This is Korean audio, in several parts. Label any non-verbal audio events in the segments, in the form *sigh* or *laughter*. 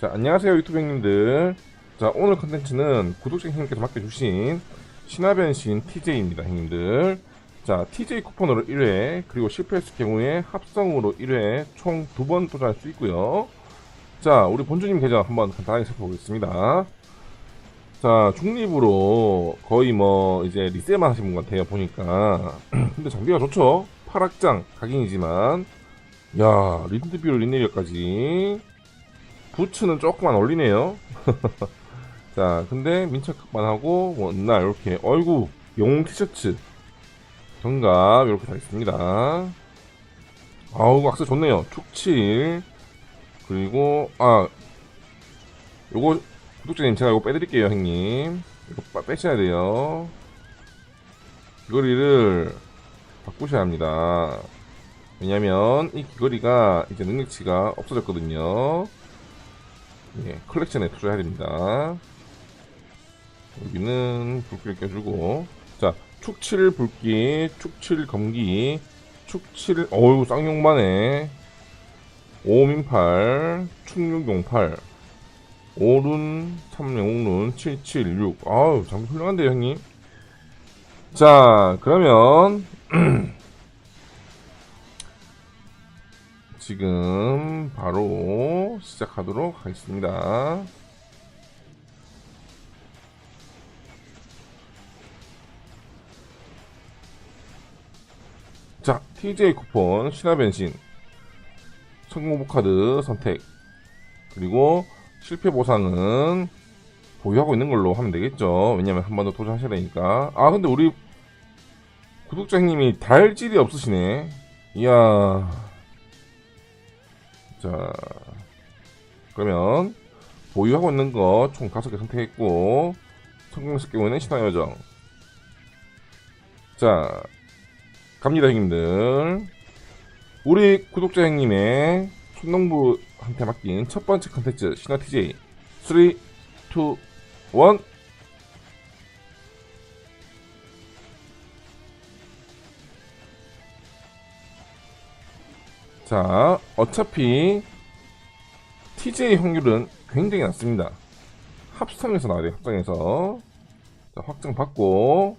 자, 안녕하세요 유튜브 형님들. 자, 오늘 컨텐츠는 구독자 형님께서 맡겨주신 신화변신 TJ입니다, 형님들. 자, TJ 쿠폰으로 1회, 그리고 실패했을 경우에 합성으로 1회 총 두 번 도전할 수 있고요. 자, 우리 본주님 계정 한번 간단하게 살펴보겠습니다. 자, 중립으로 거의 뭐 이제 리세만 하신 분 같아요, 보니까. *clears throat* 근데 장비가 좋죠? 파락장 각인이지만. 야, 린드뷰 린네리어까지. 부츠는 조금만 올리네요. *laughs* 자, 근데 민첩각만 하고 원날 이렇게 어이구 영웅 티셔츠 정갑 이렇게 다 있습니다. 아우 악세 좋네요. 축칠 그리고 아 요거 구독자님 제가 이거 빼드릴게요 형님. 이거 빠- 빼셔야 돼요. 귀걸이를 바꾸셔야 합니다. 왜냐면 이 귀걸이가 이제 능력치가 없어졌거든요. 예, 컬렉션에 투자해야 됩니다. 여기는 불길 껴주고, 자, 축칠 불기, 축칠 검기, 축칠, 어우, 쌍용반에, 오민팔, 충육용팔, 오룬, 삼룡룬, 776. 아우, 참 훌륭한데요, 형님. 자, 그러면, *clears throat* 지금 바로 시작하도록 하겠습니다. 자, TJ 쿠폰, 신화변신, 성공 카드 선택, 그리고 실패 보상은 보유하고 있는 걸로 하면 되겠죠. 왜냐면 한 번 더 도전하셔야 되니까. 아, 근데 우리 구독자 형님이 달질이 없으시네. 이야. 자, 그러면 보유하고 있는 거 총 5개 선택했고 성공했을 경우에는 신화 여정. 자, 갑니다 형님들. 우리 구독자 형님의 손농부한테 맡긴 첫 번째 컨텐츠 신화 TJ 3, 2, 1 자, 어차피 TJ 확률은 굉장히 낮습니다. 합성에서 나와야 돼요, 합성에서. 자, 확정 받고.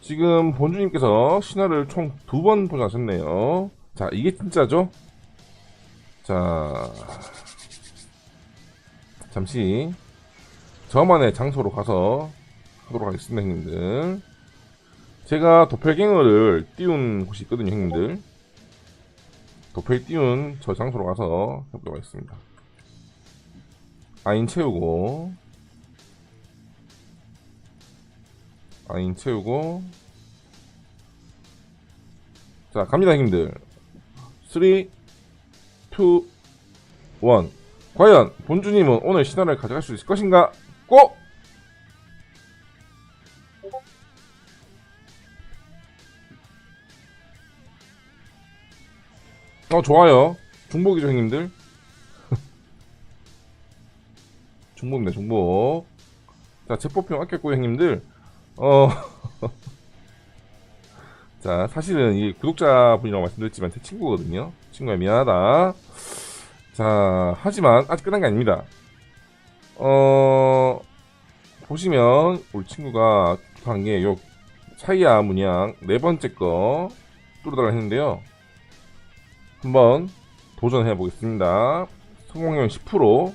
지금 본주님께서 신화를 총 두번 도전하셨네요. 자, 이게 진짜죠? 자, 잠시 저만의 장소로 가서 하도록 하겠습니다, 형님들. 제가 도펠갱어를 띄운 곳이 있거든요, 형님들. 도펠 띄운 저 장소로 가서 해보도록 하겠습니다. 아인 채우고, 아인 채우고, 자, 갑니다, 형님들. 3, 2, 1. 과연 본주님은 오늘 신화를 가져갈 수 있을 것인가? 고! 어 좋아요 중복이죠 형님들 *laughs* 중복입니다 중복 자 제포평 아꼈고요 형님들 어 *laughs* 자, 사실은 이 구독자분이라고 말씀드렸지만 제 친구거든요. 친구야 미안하다. 자, 하지만 아직 끝난 게 아닙니다. 어, 보시면 우리 친구가 한게요 차이야 문양 네 번째 거 뚫어달라 했는데요. 한번 도전해 보겠습니다. 성공률 10%.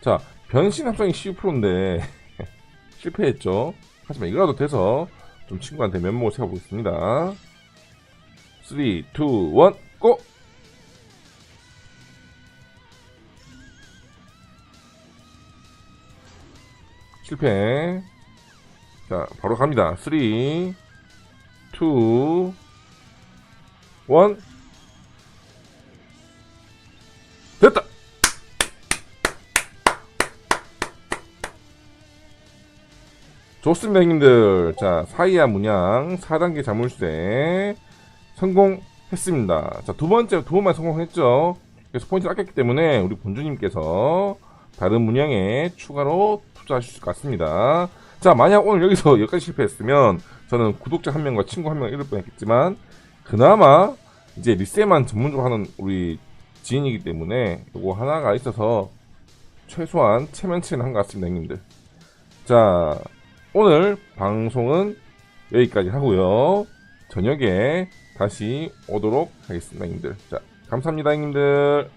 자, 변신 합성이 12%인데 *laughs* 실패했죠. 하지만 이거라도 돼서 좀 친구한테 면목을 세워보겠습니다. 3, 2, 1, 고! 실패. 자, 바로 갑니다. 3, 2, 1. 됐다! 좋습니다, 형님들. 자, 사이야 문양 4단계 자물쇠 성공했습니다. 자, 두 번째, 두 번만 성공했죠. 그래서 포인트를 아꼈기 때문에 우리 본주님께서 다른 문양에 추가로 투자하실 수 같습니다. 자, 만약 오늘 여기서 여기까지 실패했으면 저는 구독자 한 명과 친구 한명 잃을 뻔했겠지만 그나마 이제 리세만 전문적으로 하는 우리 지인이기 때문에 요거 하나가 있어서 최소한 체면치는 한 것 같습니다, 형님들. 자, 오늘 방송은 여기까지 하고요. 저녁에 다시 오도록 하겠습니다, 형님들. 자, 감사합니다, 형님들.